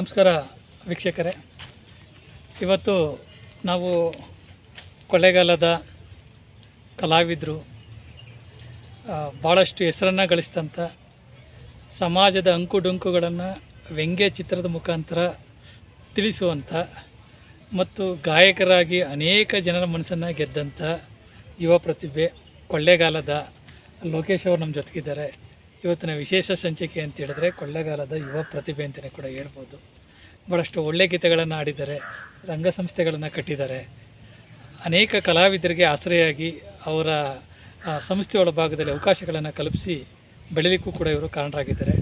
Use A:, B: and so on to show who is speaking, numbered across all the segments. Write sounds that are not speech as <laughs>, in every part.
A: ನಮಸ್ಕಾರ ವೀಕ್ಷಕರೇ. ಇವತ್ತು ನಾವು ಕೊಳ್ಳೇಗಾಲದ ಕಲಾವಿದರು ಭಾಳಷ್ಟು ಹೆಸರನ್ನು ಗಳಿಸಿದಂಥ ಸಮಾಜದ ಅಂಕುಡೊಂಕುಗಳನ್ನು ವ್ಯಂಗ್ಯ ಚಿತ್ರದ ಮುಖಾಂತರ ತಿಳಿಸುವಂಥ ಮತ್ತು ಗಾಯಕರಾಗಿ ಅನೇಕ ಜನರ ಮನಸ್ಸನ್ನು ಗೆದ್ದಂಥ ಯುವ ಪ್ರತಿಭೆ ಕೊಳ್ಳೇಗಾಲದ ಲೋಕೇಶ್ ಅವರು ನಮ್ಮ ಜೊತೆಗಿದ್ದಾರೆ. ಇವತ್ತಿನ ವಿಶೇಷ ಸಂಚಿಕೆ ಅಂತ ಹೇಳಿದ್ರೆ ಕೊಳ್ಳೇಗಾಲದ ಯುವ ಪ್ರತಿಭೆ ಅಂತಲೇ ಕೂಡ ಹೇಳ್ಬೋದು. ಭಾಳಷ್ಟು ಒಳ್ಳೆಯ ಗೀತೆಗಳನ್ನು ಆಡಿದ್ದಾರೆ ರಂಗಸಂಸ್ಥೆಗಳನ್ನು ಕಟ್ಟಿದ್ದಾರೆ. ಅನೇಕ ಕಲಾವಿದರಿಗೆ ಆಶ್ರಯಾಗಿ ಅವರ ಸಂಸ್ಥೆ ಒಳಭಾಗದಲ್ಲಿ ಅವಕಾಶಗಳನ್ನು ಕಲ್ಪಿಸಿ ಬೆಳೀಲಿಕ್ಕೂ ಕೂಡ ಇವರು ಕಾರಣರಾಗಿದ್ದಾರೆ.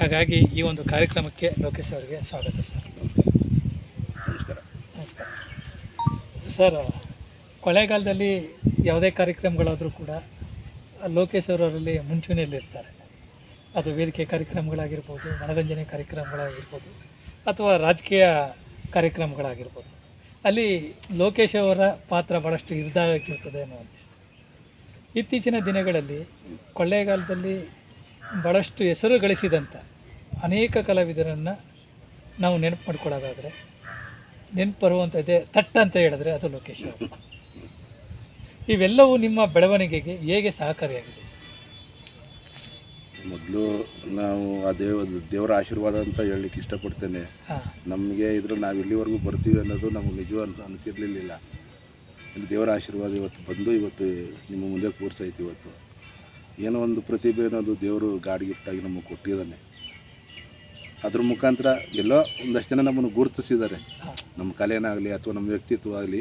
A: ಹಾಗಾಗಿ ಈ ಒಂದು ಕಾರ್ಯಕ್ರಮಕ್ಕೆ ಲೋಕೇಶ್ ಅವರಿಗೆ ಸ್ವಾಗತ ಸರ್.
B: ನಮಸ್ಕಾರ.
A: ನಮಸ್ಕಾರ. ಸರ್ ಕೊಳೆಗಾಲದಲ್ಲಿ ಯಾವುದೇ ಕಾರ್ಯಕ್ರಮಗಳಾದರೂ ಕೂಡ ಲೋಕೇಶ್ ಅವರಲ್ಲಿ ಮುಂಚೂಣಿಯಲ್ಲಿರ್ತಾರೆ. ಅದು ವೇದಿಕೆ ಕಾರ್ಯಕ್ರಮಗಳಾಗಿರ್ಬೋದು ಮನೋರಂಜನೆ ಕಾರ್ಯಕ್ರಮಗಳಾಗಿರ್ಬೋದು. ಅಥವಾ ರಾಜಕೀಯ ಕಾರ್ಯಕ್ರಮಗಳಾಗಿರ್ಬೋದು. ಅಲ್ಲಿ ಲೋಕೇಶ್ ಅವರ ಪಾತ್ರ ಭಾಳಷ್ಟು ಹಿರಿದಾಗಿರ್ತದೆ ಅನ್ನುವಂತೆ. ಇತ್ತೀಚಿನ ದಿನಗಳಲ್ಲಿ ಕೊಳ್ಳೇಗಾಲದಲ್ಲಿ ಭಾಳಷ್ಟು ಹೆಸರು ಗಳಿಸಿದಂಥ ಅನೇಕ ಕಲಾವಿದರನ್ನು ನಾವು ನೆನಪು ಮಾಡ್ಕೊಳ್ಳೋದಾದರೆ ನೆನಪು ಬರುವಂಥದ್ದೇ ತಟ್ಟ ಅಂತ ಹೇಳಿದ್ರೆ ಅದು ಲೋಕೇಶ್ ಅವರು. ಇವೆಲ್ಲವೂ ನಿಮ್ಮ ಬೆಳವಣಿಗೆಗೆ ಹೇಗೆ ಸಹಕಾರಿಯಾಗಿದೆ?
B: ಮೊದಲು ನಾವು ಆ ದೇವ ದೇವರ ಆಶೀರ್ವಾದ ಅಂತ ಹೇಳಲಿಕ್ಕೆ ಇಷ್ಟಪಡ್ತೇನೆ. ನಮಗೆ ಇದ್ರ ನಾವು ಇಲ್ಲಿವರೆಗೂ ಬರ್ತೀವಿ ಅನ್ನೋದು ನಮಗೆ ನಿಜವೂ ಅನ್ಸ ಅನಿಸಿರ್ಲಿಲ್ಲ ಇಲ್ಲಿ ದೇವರ ಆಶೀರ್ವಾದ ಇವತ್ತು ಬಂದು ಇವತ್ತು ನಿಮ್ಮ ಮುಂದೆ ಕೂರಿಸೈತಿ ಇವತ್ತು. ಏನೋ ಒಂದು ಪ್ರತಿಭೆ ಅನ್ನೋದು ದೇವರು ಗಾಡ್ ಗಿಫ್ಟಾಗಿ ನಮಗೆ ಕೊಟ್ಟಿದ್ದಾನೆ. ಅದ್ರ ಮುಖಾಂತರ ಎಲ್ಲೋ ಒಂದಷ್ಟು ಜನ ನಮ್ಮನ್ನು ಗುರುತಿಸಿದ್ದಾರೆ. ನಮ್ಮ ಕಲೆನಾಗಲಿ ಅಥವಾ ನಮ್ಮ ವ್ಯಕ್ತಿತ್ವ ಆಗಲಿ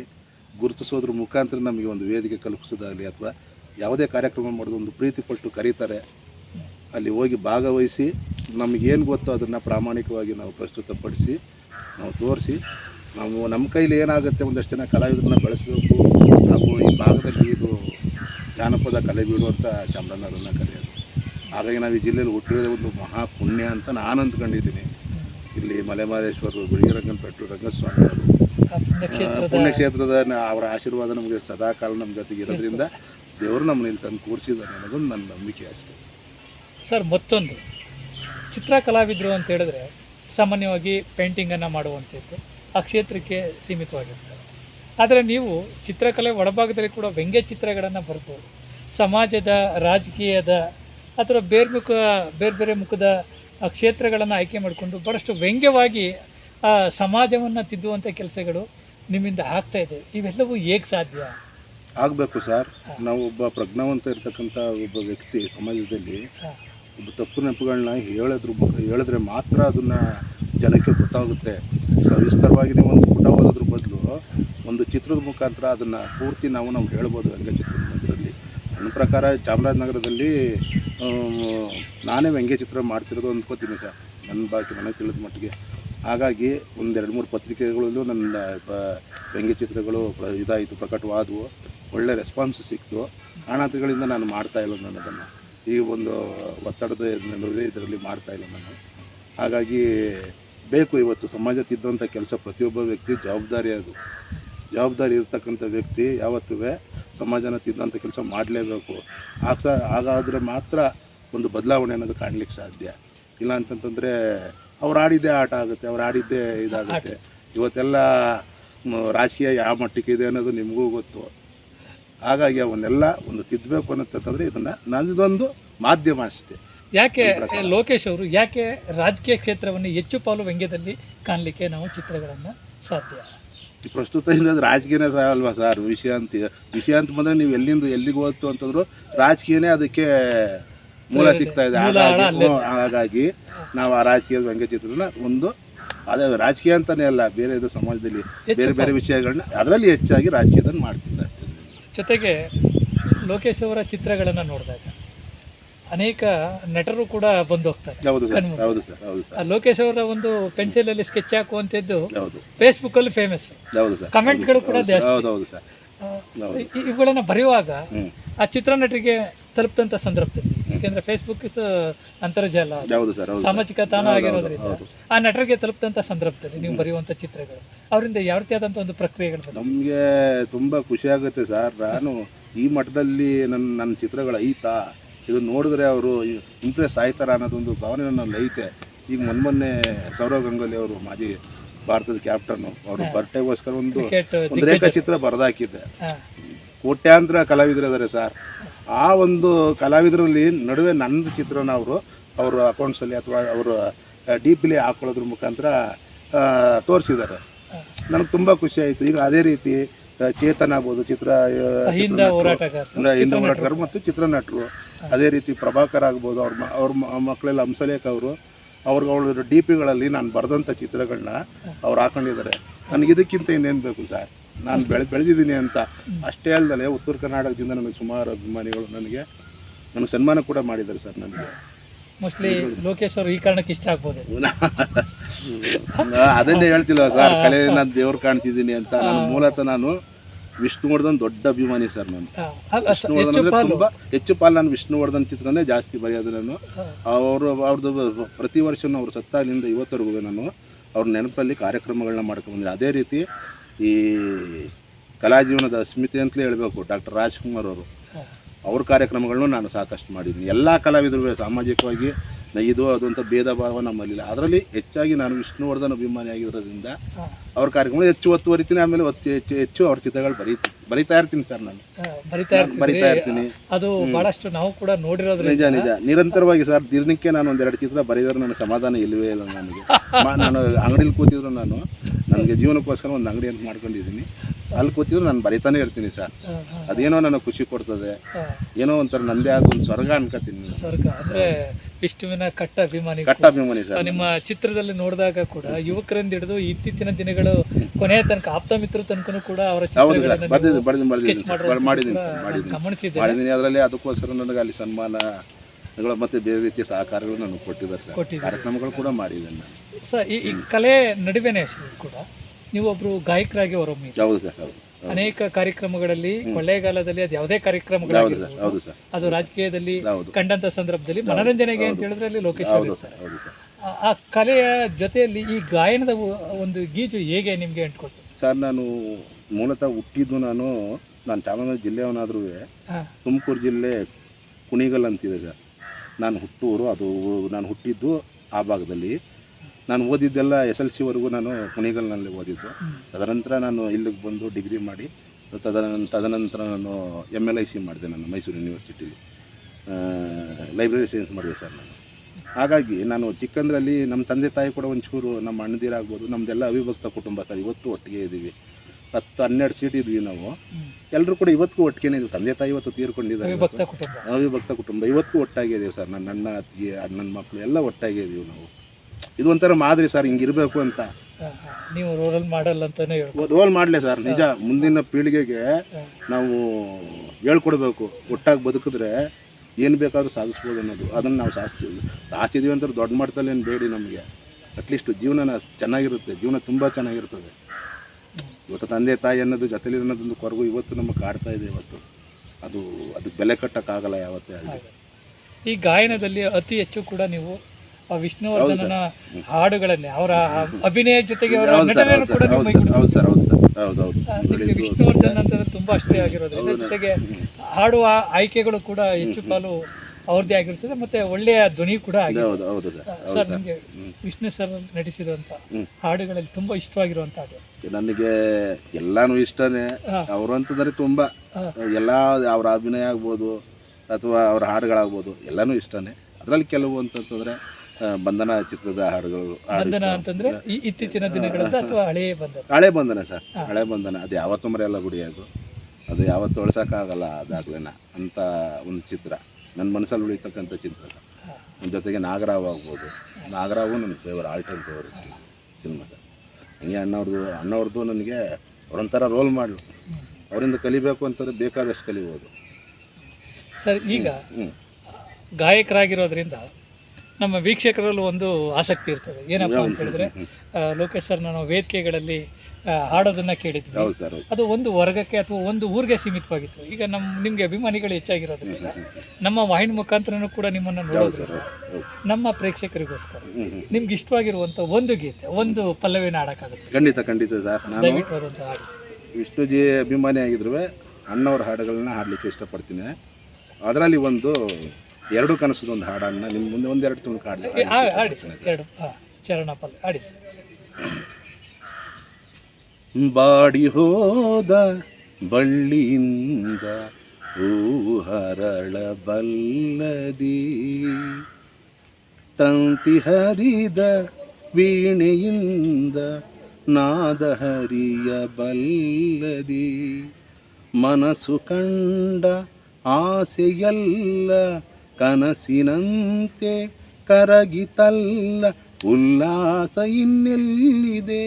B: ಗುರುತಿಸೋದ್ರ ಮುಖಾಂತರ ನಮಗೆ ಒಂದು ವೇದಿಕೆ ಕಲ್ಪಿಸೋದಾಗಲಿ ಅಥವಾ ಯಾವುದೇ ಕಾರ್ಯಕ್ರಮ ಮಾಡೋದು ಒಂದು ಪ್ರೀತಿ ಪಟ್ಟು ಕರೀತಾರೆ. ಅಲ್ಲಿ ಹೋಗಿ ಭಾಗವಹಿಸಿ ನಮಗೇನು ಗೊತ್ತೋ ಅದನ್ನು ಪ್ರಾಮಾಣಿಕವಾಗಿ ನಾವು ಪ್ರಸ್ತುತಪಡಿಸಿ ನಾವು ತೋರಿಸಿ ನಾವು ನಮ್ಮ ಕೈಲಿ ಏನಾಗುತ್ತೆ ಒಂದಷ್ಟು ಜನ ಕಲಾವಿದರನ್ನ ಬೆಳೆಸಬೇಕು ಹಾಗೂ ಈ ಭಾಗದಲ್ಲಿ ಇದು ಜಾನಪದ ಕಲೆ ಬೀಳುವಂಥ ಅಂತ ಚಾಮರಾಜನಗರನ್ನ ಕರೆಯೋದು. ಹಾಗಾಗಿ ನಾವು ಈ ಜಿಲ್ಲೆಯಲ್ಲಿ ಹುಟ್ಟಿರೋದೇ ಒಂದು ಮಹಾ ಪುಣ್ಯ ಅಂತ ನಾನು ಅಂದ್ಕೊಂಡಿದ್ದೀನಿ. ಇಲ್ಲಿ ಮಲೆಮಹದೇಶ್ವರರು ಗುಳಿಗರಂಗನಪೆಟ್ಟು ರಂಗಸ್ವಾಮಿ ಅವರು.
A: ಪುಣ್ಯಕ್ಷೇತ್ರದ
B: ಅವರ ಆಶೀರ್ವಾದ ನಮಗೆ ಸದಾಕಾಲ ನಮ್ಮ ಜೊತೆಗೆ ಇರೋದ್ರಿಂದ ದೇವರು ನಮ್ಮನ್ನ ಇಲ್ಲಿ ತಂದು ಕೂರಿಸಿದ್ದಾರೆ ಅನ್ನೋದೊಂದು ನನ್ನ ನಂಬಿಕೆ ಅಷ್ಟೇ.
A: ಸರ್ ಮತ್ತೊಂದು. ಚಿತ್ರಕಲಾವಿದರು ಅಂತ ಹೇಳಿದ್ರೆ ಸಾಮಾನ್ಯವಾಗಿ ಪೇಂಟಿಂಗನ್ನು ಮಾಡುವಂಥದ್ದು ಆ ಕ್ಷೇತ್ರಕ್ಕೆ ಸೀಮಿತವಾಗಿರ್ತಾರೆ ಆದರೆ ನೀವು ಚಿತ್ರಕಲೆ ಒಳಭಾಗದಲ್ಲಿ ಕೂಡ ವ್ಯಂಗ್ಯ ಚಿತ್ರಗಳನ್ನು ಬರ್ಬೋದು. ಸಮಾಜದ ರಾಜಕೀಯದ ಅಥವಾ ಬೇರೆ ಮುಖ ಬೇರೆ ಬೇರೆ ಮುಖದ ಆ ಕ್ಷೇತ್ರಗಳನ್ನು ಆಯ್ಕೆ ಮಾಡಿಕೊಂಡು ಭಾಳಷ್ಟು ವ್ಯಂಗ್ಯವಾಗಿ ಆ ಸಮಾಜವನ್ನು ತಿದ್ದುವಂಥ ಕೆಲಸಗಳು ನಿಮ್ಮಿಂದ ಆಗ್ತಾ ಇದೆ. ಇವೆಲ್ಲವೂ ಹೇಗೆ ಸಾಧ್ಯ?
B: ಆಗಬೇಕು ಸರ್. ನಾವು ಒಬ್ಬ ಪ್ರಜ್ಞಾವಂತ ಇರ್ತಕ್ಕಂಥ ಒಬ್ಬ ವ್ಯಕ್ತಿ ಸಮಾಜದಲ್ಲಿ ತಪ್ಪು ನೆನಪುಗಳನ್ನ ಹೇಳಿದ್ರು ಹೇಳಿದ್ರೆ ಮಾತ್ರ ಅದನ್ನು ಜನಕ್ಕೆ ಗೊತ್ತಾಗುತ್ತೆ. ಸವಿಸ್ತರವಾಗಿ ನೀವು ಒಂದು ಪುಟ ಓದೋದ್ರ ಬದಲು ಒಂದು ಚಿತ್ರದ ಮುಖಾಂತರ ಅದನ್ನು ಪೂರ್ತಿ ನಾವು ನಾವು ಹೇಳ್ಬೋದು ಚಿತ್ರದ ಇದರಲ್ಲಿ ನನ್ನ ಪ್ರಕಾರ ಚಾಮರಾಜನಗರದಲ್ಲಿ ನಾನೇ ವ್ಯಂಗ್ಯಚಿತ್ರ ಮಾಡ್ತಿರೋದು ಅಂದ್ಕೋತೀನಿ ಸರ್ ನನ್ನ ಬಾಕಿ ನನಗೆ ತಿಳಿದ ಮಟ್ಟಿಗೆ. ಹಾಗಾಗಿ ಒಂದೆರಡು ಮೂರು ಪತ್ರಿಕೆಗಳಲ್ಲೂ ನನ್ನ ವ್ಯಂಗ್ಯಚಿತ್ರಗಳು ಇದಾಯಿತು, ಪ್ರಕಟವಾದವು. ಒಳ್ಳೆ ರೆಸ್ಪಾನ್ಸ್ ಸಿಕ್ತು. ಕಾಣಾತಿಗಳಿಂದ ನಾನು ಮಾಡ್ತಾ ಇಲ್ಲ ನಾನು ಅದನ್ನು ಈ ಒಂದು ಒತ್ತಡದ ನಡುವೆ ಇದರಲ್ಲಿ ಮಾಡ್ತಾ ಇಲ್ಲ ನಾನು. ಹಾಗಾಗಿ ಬೇಕು ಇವತ್ತು ಸಮಾಜ ತಿದ್ದುವಂಥ ಕೆಲಸ ಪ್ರತಿಯೊಬ್ಬ ವ್ಯಕ್ತಿ ಜವಾಬ್ದಾರಿ ಅದು. ಜವಾಬ್ದಾರಿ ಇರತಕ್ಕಂಥ ವ್ಯಕ್ತಿ ಯಾವತ್ತೂ ಸಮಾಜನ ತಿದ್ದಂಥ ಕೆಲಸ ಮಾಡಲೇಬೇಕು. ಆಗ ಹಾಗಾದರೆ ಮಾತ್ರ ಒಂದು ಬದಲಾವಣೆ ಅನ್ನೋದು ಕಾಣ್ಲಿಕ್ಕೆ ಸಾಧ್ಯ. ಇಲ್ಲ ಅಂತಂತಂದರೆ ಅವ್ರು ಆಡಿದ್ದೇ ಆಟ ಆಗುತ್ತೆ ಅವ್ರು ಆಡಿದ್ದೇ ಇದಾಗುತ್ತೆ. ಇವತ್ತೆಲ್ಲ ರಾಜಕೀಯ ಯಾವ ಮಟ್ಟಕ್ಕಿದೆ ಅನ್ನೋದು ನಿಮಗೂ ಗೊತ್ತು. ಹಾಗಾಗಿ ಅವನ್ನೆಲ್ಲ ಒಂದು ತಿದ್ದಬೇಕು ಅನ್ನತಕ್ಕಂದ್ರೆ ಇದನ್ನು ನನ್ನದೊಂದು ಮಾಧ್ಯಮ ಅಷ್ಟೇ.
A: ಯಾಕೆ ಲೋಕೇಶ್ ಅವರು ಯಾಕೆ ರಾಜಕೀಯ ಕ್ಷೇತ್ರವನ್ನು ಹೆಚ್ಚು ಪಾಲು ವ್ಯಂಗ್ಯದಲ್ಲಿ ಕಾಣಲಿಕ್ಕೆ ನಾವು ಚಿತ್ರಗಳನ್ನು ಸಾಧ್ಯ?
B: ಪ್ರಸ್ತುತ ಇರೋದು ರಾಜಕೀಯನೇ ಸಹ ಅಲ್ವಾ ಸರ್? ವಿಷಯ ಅಂತ ವಿಷಯ ಅಂತ ಬಂದರೆ ನೀವು ಎಲ್ಲಿಂದ ಎಲ್ಲಿಗೆ ಹೋಯ್ತು ಅಂತಂದ್ರು ರಾಜಕೀಯನೇ ಅದಕ್ಕೆ ಮೂಲ ಸಿಗ್ತಾ ಇದೆ. ಹಾಗಾಗಿ ಹಾಗಾಗಿ ನಾವು ಆ ರಾಜಕೀಯದ ವ್ಯಂಗ್ಯ ಚಿತ್ರನ ಒಂದು ಅದೇ ರಾಜಕೀಯ ಅಂತಲೇ ಅಲ್ಲ ಬೇರೆ ಇದು ಸಮಾಜದಲ್ಲಿ ಬೇರೆ ಬೇರೆ ವಿಷಯಗಳನ್ನ ಅದರಲ್ಲಿ ಹೆಚ್ಚಾಗಿ ರಾಜಕೀಯದನ್ನು ಮಾಡ್ತಿದ್ದಾರೆ.
A: ಜೊತೆಗೆ ಲೋಕೇಶ್ ಅವರ ಚಿತ್ರಗಳನ್ನು ನೋಡಿದಾಗ ಅನೇಕ ನಟರು ಕೂಡ ಬಂದು ಹೋಗ್ತಾರೆ. ಆ ಲೋಕೇಶ್ ಅವರ ಒಂದು ಪೆನ್ಸಿಲ್ ಅಲ್ಲಿ ಸ್ಕೆಚ್ ಹಾಕುವಂಥದ್ದು
B: ಫೇಸ್ಬುಕ್
A: ಅಲ್ಲಿ ಫೇಮಸ್ ಕಮೆಂಟ್ಗಳು ಕೂಡ ಜಾಸ್ತಿ. ಇವುಗಳನ್ನು ಬರೆಯುವಾಗ ಆ ಚಿತ್ರ ನಟರಿಗೆ ತಲುಪಿದಂತ ಸಂದರ್ಭದಲ್ಲಿ ಯಾಕೆಂದ್ರೆ ಫೇಸ್ಬುಕ್ ಅಂತರ್ಜಾಲ.
B: ಹೌದು ಸರ್ ಹೌದು
A: ಸಾಮಾಜಿಕ ತಾಣ ಆಗಿರೋದ್ರಿಂದ. ಆ ನಟರಿಗೆ ತಲುಪಿದಂಥ ಸಂದರ್ಭದಲ್ಲಿ ನೀವು ಬರೆಯುವಂಥ ಚಿತ್ರಗಳು ಅವರಿಂದ ಯಾವ ಆದಂತ ಒಂದು ಪ್ರಕ್ರಿಯೆಗಳು
B: ನಮ್ಗೆ ತುಂಬ ಖುಷಿ ಆಗುತ್ತೆ ಸರ್. ನಾನು ಈ ಮಟ್ಟದಲ್ಲಿ ನನ್ನ ನನ್ನ ಚಿತ್ರಗಳು ಐತಾ ಇದು ನೋಡಿದ್ರೆ ಅವರು ಇಂಪ್ರೆಸ್ ಆಯ್ತಾರ ಅನ್ನೋದೊಂದು ಭಾವನೆ ನನ್ನಲ್ಲಿ ಐತೆ. ಈಗ ಮೊನ್ನೆ ಮೊನ್ನೆ ಸೌರವ್ ಗಂಗೂಲಿ ಅವರು ಮಾಜಿ ಭಾರತದ ಕ್ಯಾಪ್ಟನ್ ಅವರು ಬರ್ಟೆಗೋಸ್ಕರ ಒಂದು
A: ರೇಖಾ
B: ಚಿತ್ರ ರೇಖಾಚಿತ್ರ ಬರೆದಾಕಿದ್ದೆ. ಕೋಟ್ಯಾಂತರ ಕಲಾವಿದರಿದ್ದಾರೆ ಸರ್. ಆ ಒಂದು ಕಲಾವಿದರಲ್ಲಿ ನಡುವೆ ನನ್ನದು ಚಿತ್ರನ ಅವರು ಅವರ ಅಕೌಂಟ್ಸಲ್ಲಿ ಅಥವಾ ಅವರು ಡಿ ಪಿಲಿ ಹಾಕೊಳ್ಳೋದ್ರ ಮುಖಾಂತರ ತೋರಿಸಿದ್ದಾರೆ. ನನಗೆ ತುಂಬ ಖುಷಿ ಆಯಿತು. ಈಗ ಅದೇ ರೀತಿ ಚೇತನ ಆಗ್ಬೋದು ಚಿತ್ರ ಹಿಂದೆ ಹೋರಾಟಗಾರರು ಮತ್ತು ಚಿತ್ರನಟರು. ಅದೇ ರೀತಿ ಪ್ರಭಾಕರ್ ಆಗ್ಬೋದು ಅವ್ರ ಮ- ಅವ್ರ ಮಕ್ಕಳೆಲ್ಲ ಹಂಸಲೇಖ ಅವರು. ಅವ್ರಿಗೆ ಅವಳ ಡಿ ಪಿಗಳಲ್ಲಿ ನಾನು ಬರೆದಂಥ ಚಿತ್ರಗಳನ್ನ ಅವ್ರು ಹಾಕೊಂಡಿದ್ದಾರೆ. ನನಗೆ ಇದಕ್ಕಿಂತ ಇನ್ನೇನು ಬೇಕು ಸರ್? ನಾನು ಬೆಳೆ ಬೆಳೆದಿದ್ದೀನಿ ಅಂತ. ಅಷ್ಟೇ ಅಲ್ಲದೆ ಉತ್ತರ ಕರ್ನಾಟಕದಿಂದ ನನಗೆ ಸುಮಾರು ಅಭಿಮಾನಿಗಳು ನನಗೆ ನನಗೆ ಸನ್ಮಾನ ಕೂಡ ಮಾಡಿದ್ದಾರೆ ಸರ್ ನನಗೆ.
A: ಮೋಸ್ಟ್ಲಿ ಲೋಕೇಶ್ ಅವರು ಈ ಕಾರಣಕ್ಕೆ ಇಷ್ಟ ಆಗ್ಬೋದು?
B: ಅದನ್ನೇ ಹೇಳ್ತಿಲ್ಲ ಸರ್ ಕಲೆ ನಾನು ದೇವ್ರು ಕಾಣ್ತಿದ್ದೀನಿ ಅಂತ. ನಾನು ಮೂಲತಃ ನಾನು ವಿಷ್ಣುವರ್ಧನ್ ದೊಡ್ಡ ಅಭಿಮಾನಿ ಸರ್ ನಾನು. ವಿಷ್ಣುವರ್ಧನ್ ಅಂದ್ರೆ ತುಂಬಾ ಹೆಚ್ಚು ಪಾಲು ನಾನು ವಿಷ್ಣುವರ್ಧನ್ ಚಿತ್ರನೇ ಜಾಸ್ತಿ ಬರೆಯೋದು ನಾನು. ಅವರು ಅವ್ರದ್ದು ಪ್ರತಿ ವರ್ಷನೂ ಅವ್ರು ಸತ್ತಾಗಿಂದ ಇವತ್ತರೆಗೂ ನಾನು ಅವ್ರ ನೆನಪಲ್ಲಿ ಕಾರ್ಯಕ್ರಮಗಳನ್ನ ಮಾಡ್ಕೊಂಡ್ಬಂದಿದ್ದೆ ಅದೇ ರೀತಿ ಈ ಕಲಾಜೀವನದ ಅಸ್ಮಿತೆ ಅಂತಲೇ ಹೇಳಬೇಕು ಡಾಕ್ಟರ್ ರಾಜ್ಕುಮಾರ್ ಅವರು. ಅವ್ರ ಕಾರ್ಯಕ್ರಮಗಳನ್ನು ನಾನು ಸಾಕಷ್ಟು ಮಾಡಿದ್ದೀನಿ. ಎಲ್ಲ ಕಲಾವಿದರು ಸಾಮಾಜಿಕವಾಗಿ ಇದು ಅದು ಅಂತ ಭೇದ ಭಾವ ನಮ್ಮಲ್ಲಿಲ್ಲ ಅದರಲ್ಲಿ ಹೆಚ್ಚಾಗಿ ನಾನು ವಿಷ್ಣುವರ್ಧನ್ ಅಭಿಮಾನಿ ಆಗಿರೋದ್ರಿಂದ ಅವ್ರ ಕಾರ್ಯಕ್ರಮ ಹೆಚ್ಚು ಒತ್ತುವರಿತೀನಿ ಆಮೇಲೆ ಒತ್ತು ಹೆಚ್ಚು ಹೆಚ್ಚು ಅವ್ರ ಚಿತ್ರಗಳು ಬರೀತೀನಿ ಬರಿತಾ ಇರ್ತೀನಿ ಸರ್ ನಾನು.
A: ಬರಿತಾ
B: ಬರಿತಾ ಇರ್ತೀನಿ.
A: ಅದು ಬಹಳಷ್ಟು ನಾವು ಕೂಡ ನೋಡಿರೋದು
B: ನಿಜ ನಿಜ. ನಿರಂತರವಾಗಿ ಸರ್ ದಿನಕ್ಕೆ ನಾನು ಒಂದೆರಡು ಚಿತ್ರ ಬರೆದ್ರೆ ನನಗೆ ಸಮಾಧಾನ ಇಲ್ಲವೇ ಇಲ್ಲ ನನಗೆ. ನಾನು ಅಂಗಡಿಲಿ ಕೂತಿದ್ರು ನಾನು. ನನಗೆ ಜೀವನಕ್ಕೋಸ್ಕರ ಒಂದು ಅಂಗಡಿ ಅಂತ ಮಾಡ್ಕೊಂಡಿದ್ದೀನಿ. ಅಲ್ಲಿ ಕೂತಿದ್ರು ನಾನು ಬರಿತಾನೆ ಇರ್ತೀನಿ ಸರ್. ಅದೇನೋ ನನಗೆ ಖುಷಿ ಕೊಡ್ತದೆ. ಏನೋ ಒಂಥರ ನಂದೇ ಆದ ಒಂದು ಸ್ವರ್ಗ ಅನ್ಕೋತೀನಿ
A: ಸ್ವರ್ಗ. ಅಂದ್ರೆ ವಿಷ್ಣುವಿನ ಕಟ್ಟ ಅಭಿಮಾನಿ
B: ಕಟ್ಟ ಅಭಿಮಾನಿ ಸರ್
A: ನಿಮ್ಮ ಚಿತ್ರದಲ್ಲಿ ನೋಡಿದಾಗ ಕೂಡ ಯುವಕರಿಂದ ಹಿಡಿದು ಇತ್ತೀಚಿನ ದಿನಗಳು ಕೊನೆಯ ತನಕ ಆಪ್ತ ಮಿತ್ರ ತನಕನೂ ಕೂಡ ಅವರ
B: ಹೌದು ಸರ್. ಬರ್ದಿದ್ದೀನಿ ಬರ್ದಿದ್ದೀನಿ ಮಾಡಿದ್ದೀನಿ ಮಾಡಿದ್ದೀನಿ. ಮಾಡಿದ್ದೀನಿ. ಅದರಲ್ಲಿ ಅದಕ್ಕೋಸ್ಕರ ನನಗೆ ಅಲ್ಲಿ ಸನ್ಮಾನಗಳು ಮತ್ತು ಬೇರೆ ರೀತಿಯ ಸಹಕಾರಗಳು ನಾನು ಕೊಟ್ಟಿದ್ದಾರೆ ಸರ್.
A: ಕೊಟ್ಟಿದ್ದಾರೆ.
B: ಕಾರ್ಯಕ್ರಮಗಳು ಕೂಡ ಮಾಡಿದ್ದೇನೆ ನಾನು.
A: ಸರ್ ಈ ಈ ಕಲೆ ನಡುವೆನೇ ಕೂಡ ನೀವು ಒಬ್ರು ಗಾಯಕರಾಗಿ ಹೊರಹೊಮ್ಮಿ
B: ಹೌದು ಸರ್ ಹೌದು
A: ಅನೇಕ ಕಾರ್ಯಕ್ರಮಗಳಲ್ಲಿ ಕೊಳ್ಳೇಗಾಲದಲ್ಲಿ ಅದು ಯಾವುದೇ
B: ಹೌದು ಸರ್ ಹೌದು ಸರ್.
A: ಅದು ರಾಜಕೀಯದಲ್ಲಿ
B: ಹೌದು.
A: ಕಂಡಂತ ಸಂದರ್ಭದಲ್ಲಿ ಮನರಂಜನೆಗೆ ಅಂತ ಹೇಳಿದ್ರೆ ಅಲ್ಲಿ ಲೋಕೇಶ್
B: ಹೌದು ಸರ್ ಹೌದು ಸರ್.
A: ಆ- ಆ ಕಲೆಯ ಜೊತೆಯಲ್ಲಿ ಈ ಗಾಯನದ ಒ- ಒಂದು ಗೀಜು ಹೇಗೆ ನಿಮ್ಗೆ ಅಂಟ್ಕೊಳ್ತದೆ?
B: ಸರ್ ನಾನು ಮೂಲತಃ ಹುಟ್ಟಿದ್ದು ನಾನು ನಾನು ಚಾಮರಾಜನಗರ ಜಿಲ್ಲೆಯವನಾದ್ರೂ
A: ಹಾ,
B: ತುಮಕೂರು ಜಿಲ್ಲೆ ಕುಣಿಗಲ್ ಅಂತಿದೆ ಸರ್. ನಾನು ಹುಟ್ಟೂರು ಅದು ನಾನು ಹುಟ್ಟಿದ್ದು ಆ ಭಾಗದಲ್ಲಿ. ನಾನು ಓದಿದ್ದೆಲ್ಲ ಎಸ್ ಎಲ್ ಸಿವರೆಗೂ ನಾನು ಕುಣಿಗಲ್ನಲ್ಲಿ ಓದಿದ್ದು. ತದನಂತರ ನಾನು ಇಲ್ಲಿಗೆ ಬಂದು ಡಿಗ್ರಿ ಮಾಡಿ ತದನ ತದನಂತರ ನಾನು ಎಂ ಎಲ್ ಐ ಸಿ ಮಾಡಿದೆ ನಾನು ಮೈಸೂರು ಯೂನಿವರ್ಸಿಟಿಲಿ. ಲೈಬ್ರರಿ ಸೈನ್ಸ್ ಮಾಡಿದೆ ಸರ್ ನಾನು. ಹಾಗಾಗಿ ನಾನು ಚಿಕ್ಕಂದ್ರಲ್ಲಿ ನಮ್ಮ ತಂದೆ ತಾಯಿ ಕೂಡ ಒಂಚೂರು ನಮ್ಮ ಅಣ್ಣದಿರಾಗ್ಬೋದು ನಮ್ಮದೆಲ್ಲ ಅವಿಭಕ್ತ ಕುಟುಂಬ ಸರ್ ಇವತ್ತು ಒಟ್ಟಿಗೆ ಇದ್ದೀವಿ. ಹತ್ತು ಹನ್ನೆರಡು ಸೀಟ್ ಇದ್ವಿ ನಾವು. ಎಲ್ಲರೂ ಕೂಡ ಇವತ್ತಿಗೂ ಒಟ್ಟಿಗೆ ಇದ್ವಿ. ತಂದೆ ತಾಯಿ ಇವತ್ತು ತೀರ್ಕೊಂಡಿದ್ದಾರೆ
A: ಅವಿಭಕ್ತ ಕುಟುಂಬ.
B: ಇವತ್ತಿಗೂ ಒಟ್ಟಾಗಿದ್ದೀವಿ ಸರ್. ನನ್ನ ಅಣ್ಣ ಅತ್ತಿಗೆ ಅಣ್ಣನ ಮಕ್ಕಳು ಎಲ್ಲ ಒಟ್ಟಾಗಿದ್ದೀವಿ ನಾವು. ಇದು ಒಂಥರ ಮಾದರಿ ಸರ್ ಹಿಂಗಿರಬೇಕು ಅಂತ.
A: ನೀವು ರೋಲ್ ಮಾಡಲ್ ಅಂತಾನೆ
B: ರೋಲ್ ಮಾಡಲೇ ಸರ್. ನಿಜ. ಮುಂದಿನ ಪೀಳಿಗೆಗೆ. ನಾವು ಹೇಳ್ಕೊಡ್ಬೇಕು. ಒಟ್ಟಾಗಿ ಬದುಕಿದ್ರೆ ಏನು ಬೇಕಾದರೂ ಸಾಧಿಸ್ಬೋದು ಅನ್ನೋದು. ಅದನ್ನು ನಾವು ಸಾಧಿಸ್ತೀವಿ ಸಾಧಿಸಿದೀವಿ ಅಂತ ದೊಡ್ಡ ಮಟ್ಟದಲ್ಲಿ ಏನು ಬೇಡಿ ನಮಗೆ. ಅಟ್ಲೀಸ್ಟ್ ಜೀವನ ಚೆನ್ನಾಗಿರುತ್ತೆ. ಜೀವನ ತುಂಬ ಚೆನ್ನಾಗಿರ್ತದೆ. ಇವತ್ತು ತಂದೆ ತಾಯಿ ಅನ್ನೋದು ಜೊತೆಲಿ ಅನ್ನೋದೊಂದು ಕೊರಗು ಇವತ್ತು ನಮಗೆ ಕಾಡ್ತಾ ಇದೆ ಇವತ್ತು. ಅದು ಅದಕ್ಕೆ ಬೆಲೆ ಕಟ್ಟೋಕ್ಕಾಗಲ್ಲ ಯಾವತ್ತೇ ಆಗಲಿ.
A: ಈ ಗಾಯನದಲ್ಲಿ ಅತಿ ಹೆಚ್ಚು ಕೂಡ ನೀವು ಆ ವಿಷ್ಣುವರ್ಧನನ ಹಾಡುಗಳನ್ನೇ ಅವರ ಅಭಿನಯ ಜೊತೆಗೆ ಅವರ ನಟನೆಯನ್ನು ಕೂಡ
B: ಹೌದು ಸರ್ ಹೌದು ಸರ್ ಹೌದು ಹೌದು
A: ವಿಷ್ಣುವರ್ಧನ್ ಅಂತಂದ್ರೆ ತುಂಬಾ ಅಷ್ಟೇ ಆಗಿರೋದ್ರಿಂದ ಜೊತೆಗೆ ಹಾಡುವ ಆಯ್ಕೆಗಳು ಕೂಡ ಹೆಚ್ಚು ಪಾಲು ಅವ್ರದ್ದೇ ಆಗಿರ್ತದೆ ಮತ್ತೆ ಒಳ್ಳೆಯ ಧ್ವನಿ ಕೂಡ ಆಗಿದೆ.
B: ಸರ್.
A: ನಿಮಗೆ ವಿಷ್ಣು ಸರ್ ನಟಿಸಿರುವಂತ
B: ಹ್ಮ್.
A: ಹಾಡುಗಳಲ್ಲಿ ತುಂಬಾ ಇಷ್ಟವಾಗಿರುವಂತಹ
B: ನನಗೆ ಎಲ್ಲಾನು ಇಷ್ಟನೇ.
A: ಹಾ.
B: ಅವರು ಅಂತಂದರೆ ತುಂಬ. ಎಲ್ಲ ಅವರ ಅಭಿನಯ ಆಗ್ಬೋದು ಅಥವಾ ಅವರ ಹಾಡುಗಳಾಗ್ಬೋದು ಎಲ್ಲನೂ ಇಷ್ಟನೇ. ಅದರಲ್ಲಿ ಕೆಲವು ಅಂತಂತಂದರೆ ಬಂಧನ ಚಿತ್ರದ ಹಾಡುಗಳು ಹಾಡು
A: ಬಂಧನ ಅಂತಂದ್ರೆ ಇತ್ತೀಚಿನ ದಿನಗಳದ್ದು ಅಥವಾ ಹಳೆಯ ಬಂಧನ?
B: ಹಳೆ ಬಂಧನ ಸರ್. ಹಳೆ ಬಂಧನ. ಅದು ಯಾವತ್ತು ಮರೆಯಲ್ಲ ಗುಡಿ ಅದು. ಅದು ಯಾವತ್ತು ಉಳ್ಸೋಕ್ಕಾಗಲ್ಲ ಅದಾಗ್ಲೇನ. ಅಂತ ಒಂದು ಚಿತ್ರ. ನನ್ನ ಮನಸ್ಸಲ್ಲಿ ಉಳಿತಕ್ಕಂಥ ಚಿತ್ರ. ಜೊತೆಗೆ ನಾಗರಾವ್ ಆಗ್ಬೋದು. ನಾಗರಾವು ನನ್ನ favour all time favourite cinema ಹಂಗೆ ಅಣ್ಣವ್ರದ್ದು ಅಣ್ಣವ್ರದ್ದು ನನಗೆ ಅವರೊಂಥರ ರೋಲ್ ಮಾಡಲು ಅವರಿಂದ ಕಲಿಬೇಕು ಅಂತಂದ್ರೆ ಬೇಕಾದಷ್ಟು ಕಲಿಬೋದು.
A: ಸರ್ ಈಗ ಗಾಯಕರಾಗಿರೋದ್ರಿಂದ ನಮ್ಮ ವೀಕ್ಷಕರಲ್ಲೂ ಒಂದು ಆಸಕ್ತಿ ಇರ್ತದೆ. ಏನಪ್ಪ ಅಂತ ಹೇಳಿದ್ರೆ ಲೋಕೇಶ್ ಸರ್ ನಾನು ವೇದಿಕೆಗಳಲ್ಲಿ ಹಾಡೋದನ್ನ ಕೇಳಿದ್ವಿ.
B: ಹೌದು ಸರ್ ಹೌದು.
A: ಅದು ಒಂದು ವರ್ಗಕ್ಕೆ ಅಥವಾ ಒಂದು ಊರಿಗೆ ಸೀಮಿತವಾಗಿತ್ತು. ಈಗ ನಮ್ಮ ನಿಮಗೆ ಅಭಿಮಾನಿಗಳು ಹೆಚ್ಚಾಗಿರೋದ್ರಿಂದ ನಮ್ಮ ವಾಹಿನಿ ಮುಖಾಂತರನೂ ಕೂಡ ನಿಮ್ಮನ್ನು ನೋಡೋದು
B: ಸರ್ ಹೌದು
A: ನಮ್ಮ ಪ್ರೇಕ್ಷಕರಿಗೋಸ್ಕರ. ನಿಮ್ಗೆ ಇಷ್ಟವಾಗಿರುವಂಥ ಒಂದು ಗೀತೆ ಒಂದು ಪಲ್ಲವಿನ ಹಾಡೋಕ್ಕಾಗುತ್ತೆ.
B: ಖಂಡಿತ ಖಂಡಿತ ಸರ್. ನಾನು
A: ದಯವಿಟ್ಟು ಅದೊಂದು ಹಾಡಿ.
B: ವಿಷ್ಣುಜಿ ಅಭಿಮಾನಿ ಆಗಿದ್ರು ಅಣ್ಣವ್ರ ಹಾಡುಗಳನ್ನ ಹಾಡಲಿಕ್ಕೆ ಇಷ್ಟಪಡ್ತೀನಿ. ಅದರಲ್ಲಿ ಒಂದು ಎರಡು ಕನಸದ ಒಂದು ಹಾಡನ್ನ ನಿಮ್ಮ ಮುಂದೆ ಒಂದೆರಡು ತುಣುಕು ಹಾಡಿ
A: ಆ- ಸರ್ ಎರಡು ಹಾಂ ಚರಣ ಪಲ್ಲ ಆಡಿ ಸರ್.
B: ಬಾಡಿ ಹೋದ ಬಳ್ಳಿಯಿಂದ ಹೂವು ಹರಳಬಲ್ಲದಿ. ತಂತಿ ಹರಿದ ವೀಣೆಯಿಂದ ನಾದ ಹರಿಯ ಬಲ್ಲದಿ ಮನಸ್ಸು ಕಂಡ ಆಸೆಯಲ್ಲ, ಕನಸಿನಂತೆ ಕರಗಿತಲ್ಲ ಉಲ್ಲಾಸ ಇನ್ನೆಲ್ಲಿದೆ?